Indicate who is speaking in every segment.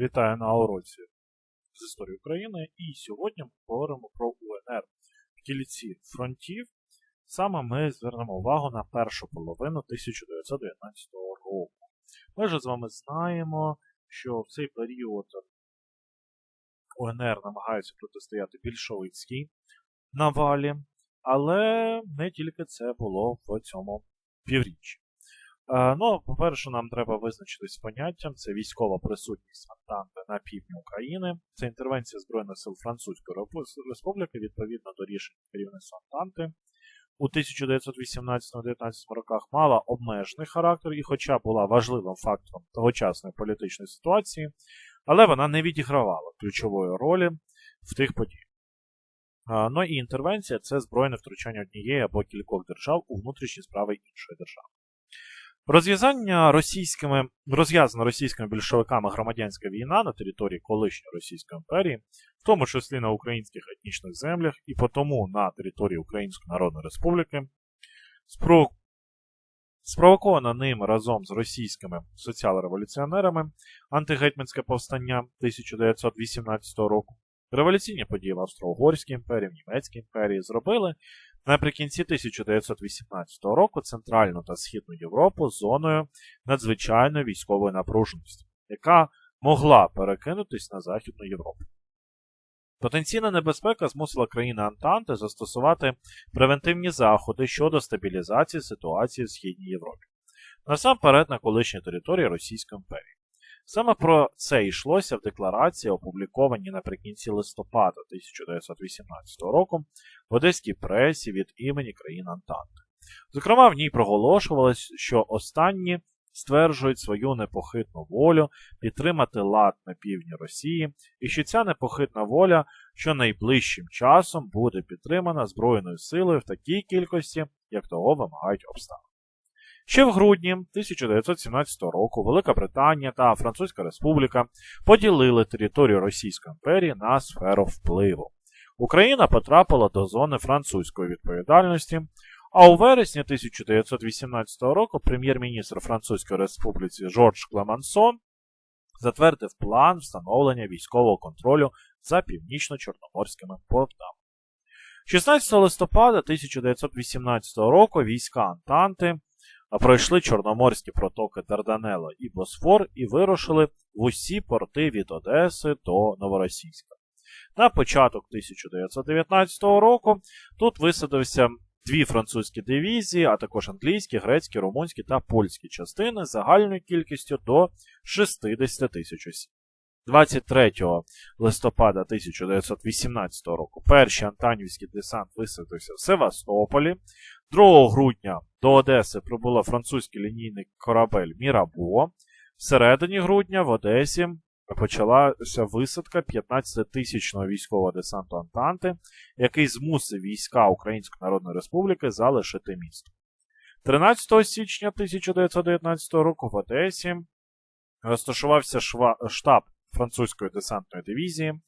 Speaker 1: Вітаю на уроці з історії України. І сьогодні ми поговоримо про УНР в кільці фронтів. Саме ми звернемо увагу на першу половину 1919 року. Ми вже з вами знаємо, що в цей період УНР намагаються протистояти більшовицькій навалі, але не тільки це було в цьому півріччі. Е, Ну, по-перше, нам треба визначитись з поняттям. Це військова присутність Антанти на півдні України. Це інтервенція Збройних сил Французької Республіки відповідно до рішень керівництва Антанти. У 1918-19 роках мала обмежений характер і, хоча була важливим фактором тогочасної політичної ситуації, але вона не відігравала ключової ролі в тих подіях. Е, Ну і інтервенція це збройне втручання однієї або кількох держав у внутрішні справи іншої держави. Розв'язання російськими, розв'язана російськими більшовиками громадянська війна на території колишньої Російської імперії, в тому числі на українських етнічних землях і потому на території Української Народної Республіки, спровокована ним разом з російськими соціал-революціонерами антигетьманське повстання 1918 року, революційні події в Австро-Угорській імперії, в Німецькій імперії зробили Наприкінці 1918 року Центральну та Східну Європу зоною надзвичайної військової напруженості, яка могла перекинутись на Західну Європу. Потенційна небезпека змусила країни Антанти застосувати превентивні заходи щодо стабілізації ситуації в Східній Європі, насамперед на колишній території Російської імперії. Саме про це йшлося в декларації, опублікованій наприкінці листопада 1918 року в одеській пресі від імені країн Антанти. Зокрема, в ній проголошувалось, що останні стверджують свою непохитну волю підтримати лад на півдні Росії, і що ця непохитна воля, що найближчим часом буде підтримана Збройною силою в такій кількості, як того вимагають обставини. Ще в грудні 1917 року Велика Британія та Французька Республіка поділили територію Російської імперії на сферу впливу. Україна потрапила до зони французької відповідальності, а у вересні 1918 року прем'єр-міністр Французької Республіки Жорж Клемансон затвердив план встановлення військового контролю за північно-чорноморськими портами. 16 листопада 1918 року війська Антанти пройшли Чорноморські протоки Дарданела і Босфор і вирушили в усі порти від Одеси до Новоросійська. На початок 1919 року тут висадився дві французькі дивізії, а також англійські, грецькі, румунські та польські частини загальною кількістю до 60 тисяч осіб. 23 листопада 1918 року перший Антанівський десант висадився в Севастополі. 2 грудня до Одеси прибула французький лінійний корабель Мірабо. Всередині грудня в Одесі почалася висадка 15-тисячного військового десанту Антанти, який змусив війська Української Народної Республіки залишити місто. 13 січня 1919 року в Одесі розташувався штаб французької десантної дивізії,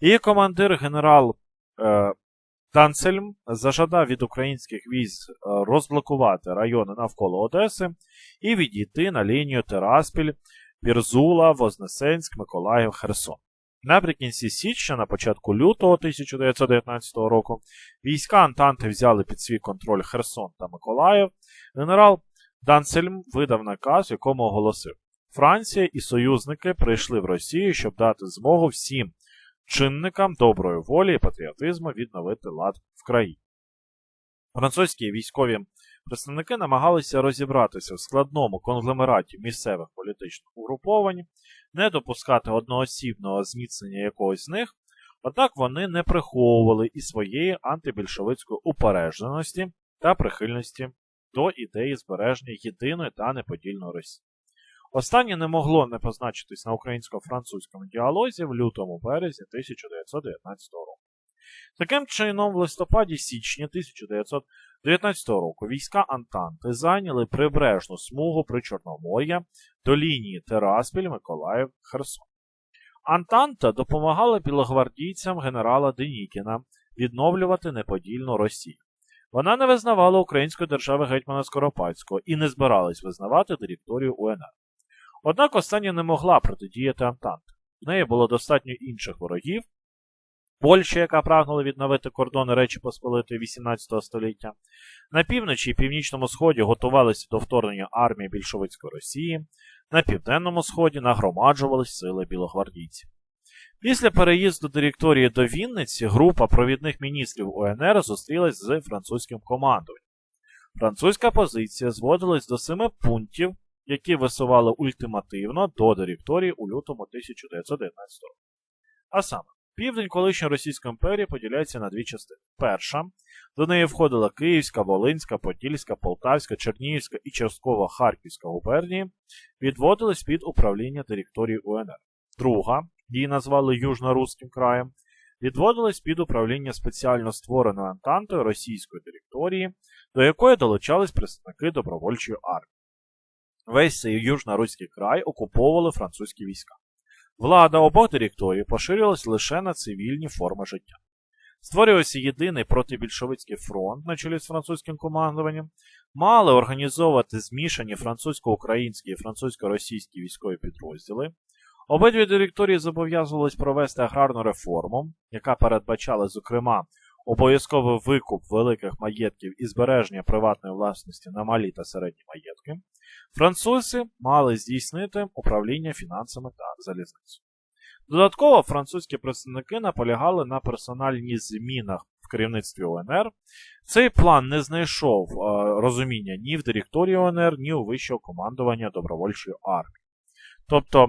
Speaker 1: її командир генерал е, Танцельм зажадав від українських військ розблокувати райони навколо Одеси і відійти на лінію Тераспіль, Пірзула, Вознесенськ, Миколаїв, Херсон. Наприкінці січня, на початку лютого 1919 року, війська Антанти взяли під свій контроль Херсон та Миколаїв. Генерал Данцельм видав наказ, якому оголосив: Франція і союзники прийшли в Росію, щоб дати змогу всім чинникам доброї волі і патріотизму відновити лад в країні. Французькі військові представники намагалися розібратися в складному конгломераті місцевих політичних угруповань, не допускати одноосібного зміцнення якогось з них, однак вони не приховували і своєї антибільшовицької упередженості та прихильності до ідеї збереження єдиної та неподільної Росії. Останнє не могло не позначитись на українсько-французькому діалозі в лютому березні 1919 року. Таким чином, в листопаді січні 1919 року війська Антанти зайняли прибережну смугу при Чорномор'я до лінії Тераспіль, Миколаїв, Херсон. Антанта допомагала білогвардійцям генерала Денікіна відновлювати неподільну Росію. Вона не визнавала української держави гетьмана Скоропадського і не збиралась визнавати територію УНР. Однак остання не могла протидіяти Антанти. В неї було достатньо інших ворогів. Польща, яка прагнула відновити кордони Речі Посполитої 18 століття. На півночі і північному сході готувалися до вторгнення армії більшовицької Росії, на південному сході нагромаджувались сили білогвардійців. Після переїзду директорії до Вінниці група провідних міністрів УНР зустрілась з французьким командуванням. Французька позиція зводилась до семи пунктів, які висували ультимативно до директорії у лютому 1919 року. А саме, південь колишньої Російської імперії поділяється на дві частини. Перша до неї входила Київська, Волинська, Подільська, Полтавська, Чернігівська і частково Харківська губернії, відводились під управління директорії УНР. Друга, її назвали Южно-Руським краєм, відводилась під управління спеціально створеною Антантою російської директорії, до якої долучались представники добровольчої армії. Весь цей Южно-Руський край окуповували французькі війська. Влада обох директорій поширювалась лише на цивільні форми життя. Створювався єдиний протибільшовицький фронт на чолі з французьким командуванням, мали організовувати змішані французько-українські і французько-російські військові підрозділи. Обидві директорії зобов'язувались провести аграрну реформу, яка передбачала, зокрема, обов'язковий викуп великих маєтків і збереження приватної власності на малі та середні маєтки. Французи мали здійснити управління фінансами та залізницею. Додатково французькі представники наполягали на персональні змінах в керівництві ОНР. Цей план не знайшов е, розуміння ні в директорії ОНР, ні у вищого командування добровольчої армії. Тобто,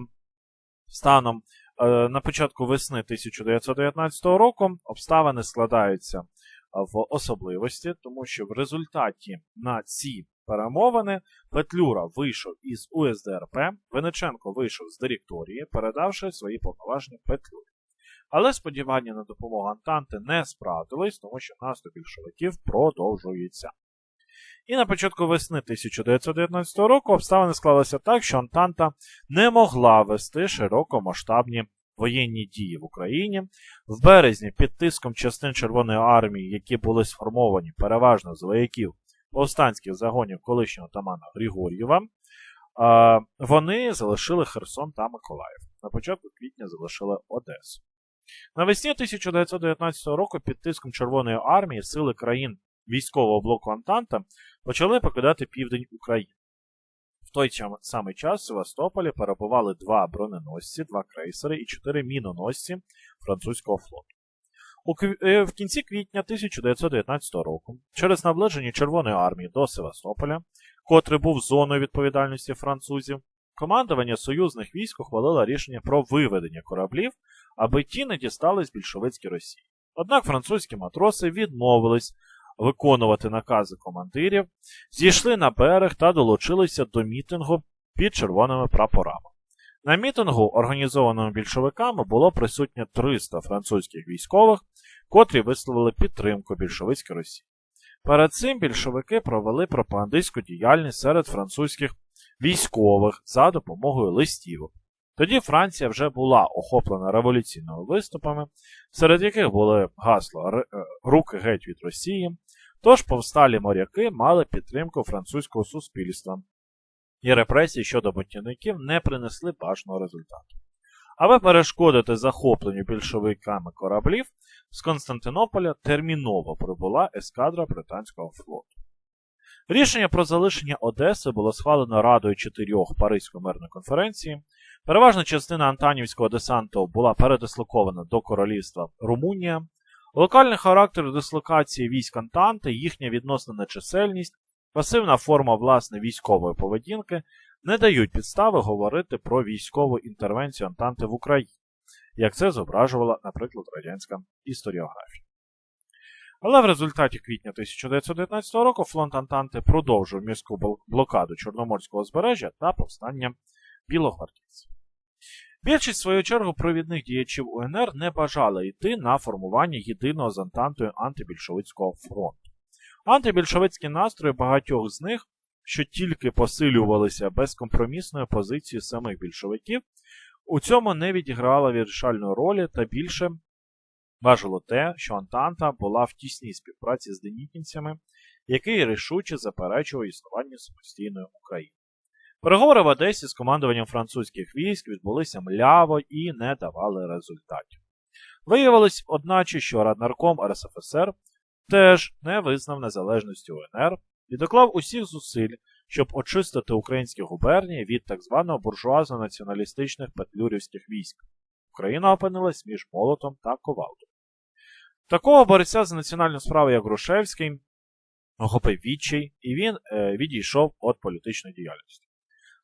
Speaker 1: станом на початку весни 1919 року обставини складаються в особливості, тому що в результаті на ці перемовини Петлюра вийшов із УСДРП, Вениченко вийшов з директорії, передавши свої повноваження Петлюрі. Але сподівання на допомогу Антанти не справдились, тому що наступ більшовиків продовжується. І на початку весни 1919 року обставини склалися так, що Антанта не могла вести широкомасштабні воєнні дії в Україні. В березні під тиском частин Червоної армії, які були сформовані переважно з вояків повстанських загонів колишнього тамана Григор'єва, вони залишили Херсон та Миколаїв. На початку квітня залишили Одесу. Навесні 1919 року під тиском Червоної армії сили країн військового блоку Антанта почали покидати південь України. В той самий час в Севастополі перебували два броненосці, два крейсери і чотири міноносці французького флоту. У. В кінці квітня 1919 року, через наближення Червоної армії до Севастополя, котрий був зоною відповідальності французів, командування союзних військ ухвалило рішення про виведення кораблів, аби ті не дістались більшовицькій Росії. Однак французькі матроси відмовились виконувати накази командирів, зійшли на берег та долучилися до мітингу під червоними прапорами. На мітингу, організованому більшовиками, було присутнє 300 французьких військових, котрі висловили підтримку більшовицької Росії. Перед цим більшовики провели пропагандистську діяльність серед французьких військових за допомогою листівок. Тоді Франція вже була охоплена революційними виступами, серед яких були гасла Руки геть від Росії, тож повсталі моряки мали підтримку французького суспільства, і репресії щодо бунтівників не принесли бажаного результату. Аби перешкодити захопленню більшовиками кораблів, з Константинополя терміново прибула ескадра британського флоту. Рішення про залишення Одеси було схвалено Радою чотирьох Паризької мирної конференції. Переважна частина антанівського десанту була передислокована до королівства Румунія. Локальний характер дислокації військ Антанти, їхня відносна нечисельність, пасивна форма власне військової поведінки не дають підстави говорити про військову інтервенцію Антанти в Україні, як це зображувала, наприклад, радянська історіографія. Але в результаті квітня 1919 року флот Антанти продовжив міську блокаду Чорноморського узбережжя та повстання білогвардійців. Більшість, в свою чергу, провідних діячів УНР не бажали йти на формування єдиного з Антантою антибільшовицького фронту. Антибільшовицькі настрої багатьох з них, що тільки посилювалися безкомпромісною позицією самих більшовиків, у цьому не відіграла вирішальної ролі та більше важило те, що Антанта була в тісній співпраці з денікінцями, який рішуче заперечував існування самостійної України. Переговори в Одесі з командуванням французьких військ відбулися мляво і не давали результатів. Виявилось, одначе, що Раднарком РСФСР теж не визнав незалежності УНР і доклав усіх зусиль, щоб очистити українські губернії від так званого буржуазно-націоналістичних петлюрівських військ. Україна опинилась між молотом та ковалдом. Такого борця за національну справу, як Грушевський, охопив відчай, і він е, відійшов від політичної діяльності.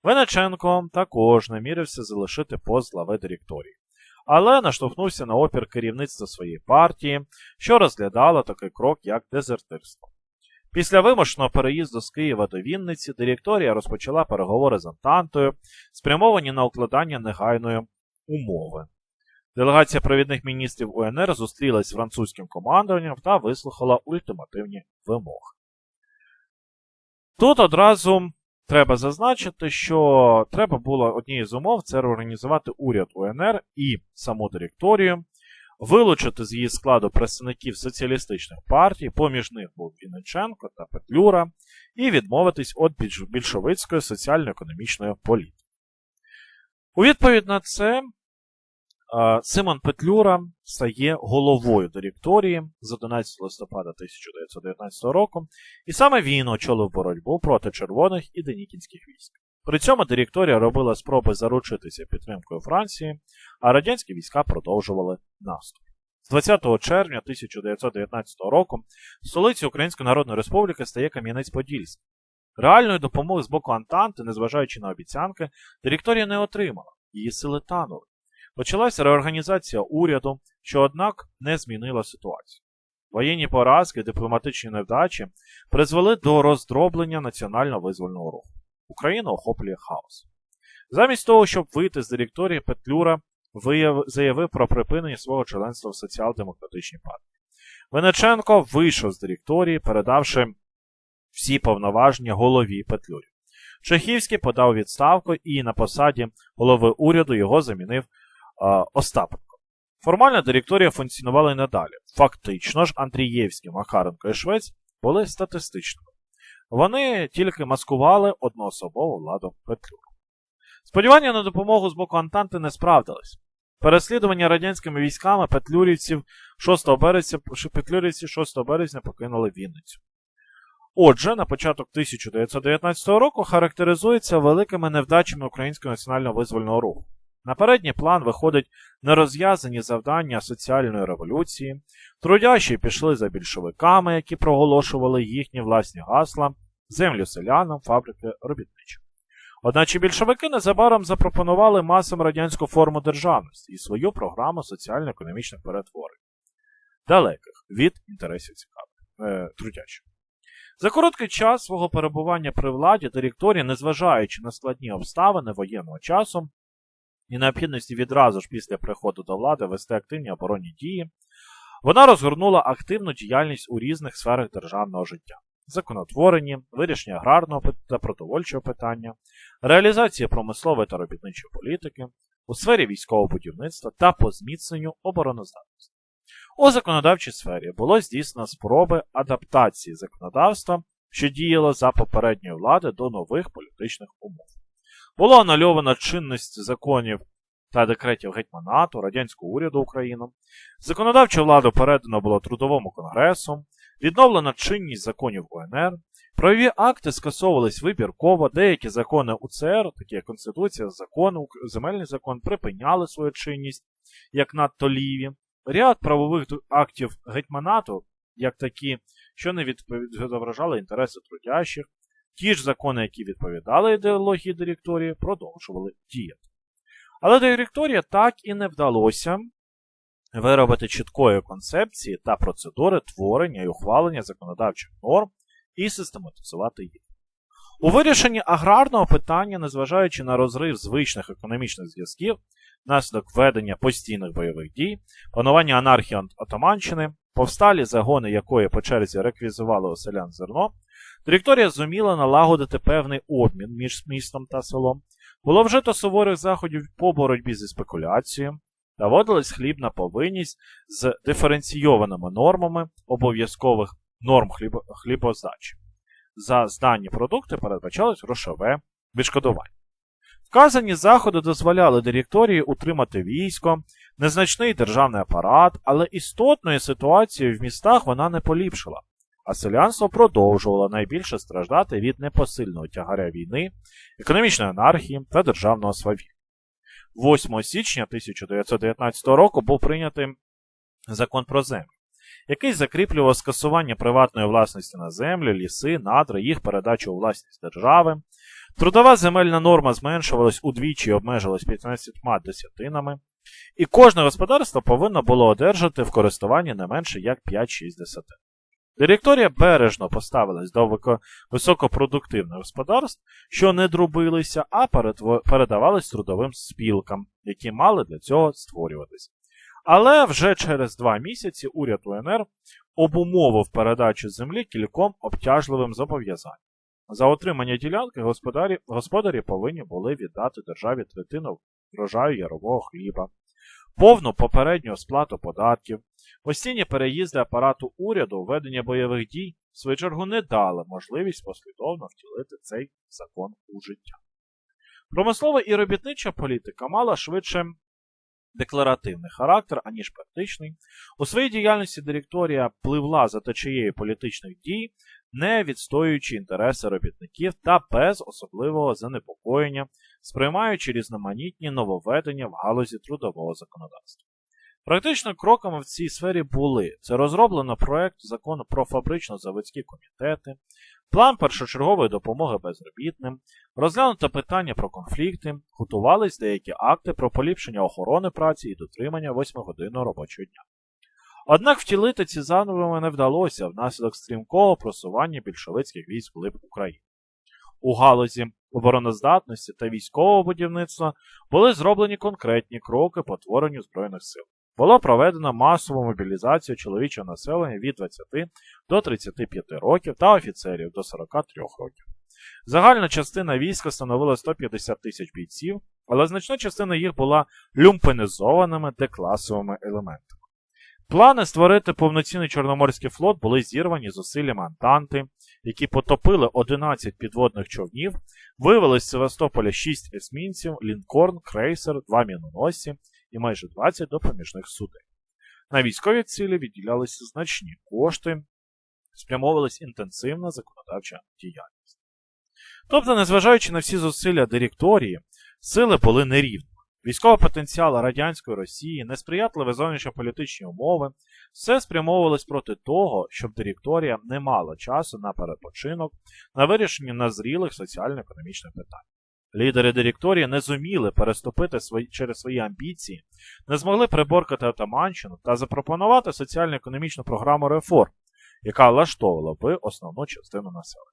Speaker 1: Винниченко також намірився залишити пост глави директорії, але наштовхнувся на опір керівництва своєї партії, що розглядало такий крок, як дезертирство. Після вимушеного переїзду з Києва до Вінниці директорія розпочала переговори з Антантою, спрямовані на укладання негайної умови. Делегація провідних міністрів УНР зустрілась з французьким командуванням та вислухала ультимативні вимоги. Тут одразу треба зазначити, що треба було однією з умов це реорганізувати уряд УНР і саму директорію, вилучити з її складу представників соціалістичних партій, поміж них був Вінниченко та Петлюра, і відмовитись від більшовицької соціально-економічної політики. У відповідь на це Симон Петлюра стає головою директорії з 11 листопада 1919 року, і саме він очолив боротьбу проти червоних і денікінських військ. При цьому директорія робила спроби заручитися підтримкою Франції, а радянські війська продовжували наступ. З 20 червня 1919 року в столиці Української Народної Республіки стає Кам'янець-Подільський. Реальної допомоги з боку Антанти, незважаючи на обіцянки, директорія не отримала, її сили танули. Почалася реорганізація уряду, що, однак, не змінила ситуацію. Воєнні поразки, дипломатичні невдачі призвели до роздроблення національно-визвольного руху. Україна охоплює хаос. Замість того, щоб вийти з директорії, Петлюра заявив про припинення свого членства в соціал-демократичній партії. Венеченко вийшов з директорії, передавши всі повноваження голові Петлюрі. Чехівський подав відставку і на посаді голови уряду його замінив Остапенко. Формально директорія функціонувала і надалі. Фактично ж, Андрієвський, Макаренко і Швець були статистичними. Вони тільки маскували одноособову владу Петлюру. Сподівання на допомогу з боку Антанти не справдились. Переслідування радянськими військами петлюрівців 6 березня, петлюрівці 6 березня покинули Вінницю. Отже, на початок 1919 року характеризується великими невдачами українського національно визвольного руху. На передній план виходить нерозв'язані завдання соціальної революції, трудящі пішли за більшовиками, які проголошували їхні власні гасла, землю селянам, фабрики робітничим. Одначе більшовики незабаром запропонували масам радянську форму державності і свою програму соціально-економічних перетворень, далеких від інтересів цікавих е, трудячих. За короткий час свого перебування при владі директорія, незважаючи на складні обставини воєнного часу, і необхідності відразу ж після приходу до влади вести активні оборонні дії, вона розгорнула активну діяльність у різних сферах державного життя. Законотворенні, вирішення аграрного та продовольчого питання, реалізація промислової та робітничої політики, у сфері військового будівництва та по зміцненню обороноздатності. У законодавчій сфері було здійснено спроби адаптації законодавства, що діяло за попередньої влади до нових політичних умов. Було анульовано чинність законів та декретів гетьманату, радянського уряду України. Законодавчу владу передано було Трудовому конгресу, відновлена чинність законів УНР. Правові акти скасовувались вибірково, деякі закони УЦР, такі як Конституція, закон, земельний закон, припиняли свою чинність, як надто ліві. Ряд правових актів гетьманату, як такі, що не відображали інтереси трудящих, Ті ж закони, які відповідали ідеології директорії, продовжували діяти. Але директорія так і не вдалося виробити чіткої концепції та процедури творення і ухвалення законодавчих норм і систематизувати їх. У вирішенні аграрного питання, незважаючи на розрив звичних економічних зв'язків, внаслідок ведення постійних бойових дій, панування анархії Отоманщини, повсталі загони якої по черзі реквізували у селян зерно, Директорія зуміла налагодити певний обмін між містом та селом. Було вжито суворих заходів по боротьбі зі спекуляцією, та вводилась хлібна повинність з диференційованими нормами обов'язкових норм хлібоздачі. За здані продукти передбачалось грошове відшкодувань. Вказані заходи дозволяли директорії утримати військо, незначний державний апарат, але істотної ситуації в містах вона не поліпшила, а селянство продовжувало найбільше страждати від непосильного тягаря війни, економічної анархії та державного свавілля. 8 січня 1919 року був прийнятий закон про землю, який закріплював скасування приватної власності на землю, ліси, надри, їх передачу у власність держави. Трудова земельна норма зменшувалась удвічі і обмежилась 15 десятинами, і кожне господарство повинно було одержати в користуванні не менше як 5-6 десятин. Директорія бережно поставилась до високопродуктивних господарств, що не дробилися, а передавались трудовим спілкам, які мали для цього створюватись. Але вже через два місяці уряд УНР обумовив передачу землі кільком обтяжливим зобов'язанням. За отримання ділянки господарі, господарі повинні були віддати державі третину врожаю ярового хліба, повну попередню сплату податків, постійні переїзди апарату уряду, ведення бойових дій, в свою чергу не дали можливість послідовно втілити цей закон у життя. Промислова і робітнича політика мала швидше декларативний характер, аніж практичний. У своїй діяльності директорія пливла за течією політичних дій, не відстоюючи інтереси робітників та без особливого занепокоєння, сприймаючи різноманітні нововведення в галузі трудового законодавства. Практично кроками в цій сфері були це розроблено проект закону про фабрично-заводські комітети, план першочергової допомоги безробітним, розглянуто питання про конфлікти, готувались деякі акти про поліпшення охорони праці і дотримання 8-годинного робочого дня. Однак втілити ці задуми не вдалося внаслідок стрімкого просування більшовицьких військ в України. У галузі обороноздатності та військового будівництва були зроблені конкретні кроки по творенню Збройних сил. Було проведено масову мобілізацію чоловічого населення від 20 до 35 років та офіцерів до 43 років. Загальна частина війська становила 150 тисяч бійців, але значна частина їх була люмпенізованими декласовими елементами. Плани створити повноцінний Чорноморський флот були зірвані зусиллями Антанти, які потопили 11 підводних човнів, вивели з Севастополя 6 есмінців, лінкорн, крейсер, 2 міноносці і майже 20 допоміжних суден. На військові цілі відділялися значні кошти, спрямовувалась інтенсивна законодавча діяльність. Тобто, незважаючи на всі зусилля директорії, сили були нерівні. Військовий потенціал радянської Росії, несприятливі зовнішньополітичні умови, все спрямовувалось проти того, щоб директорія не мала часу на перепочинок, на вирішення назрілих соціально-економічних питань. Лідери директорії не зуміли переступити свої, через свої амбіції, не змогли приборкати Атаманщину та запропонувати соціально-економічну програму реформ, яка влаштовувала би основну частину населення.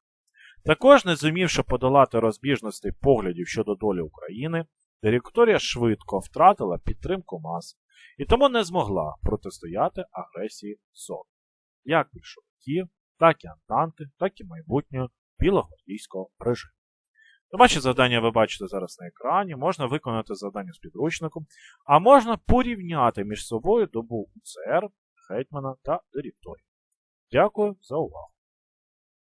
Speaker 1: Також, не зумівши подолати розбіжностей поглядів щодо долі України, Директорія швидко втратила підтримку мас і тому не змогла протистояти агресії СО, як більшовиків, так і Антанти, так і майбутнього білогвардійського режиму. Домашнє завдання ви бачите зараз на екрані, можна виконати завдання з підручником, а можна порівняти між собою добу УЦР, Гетьмана та директорії. Дякую за увагу.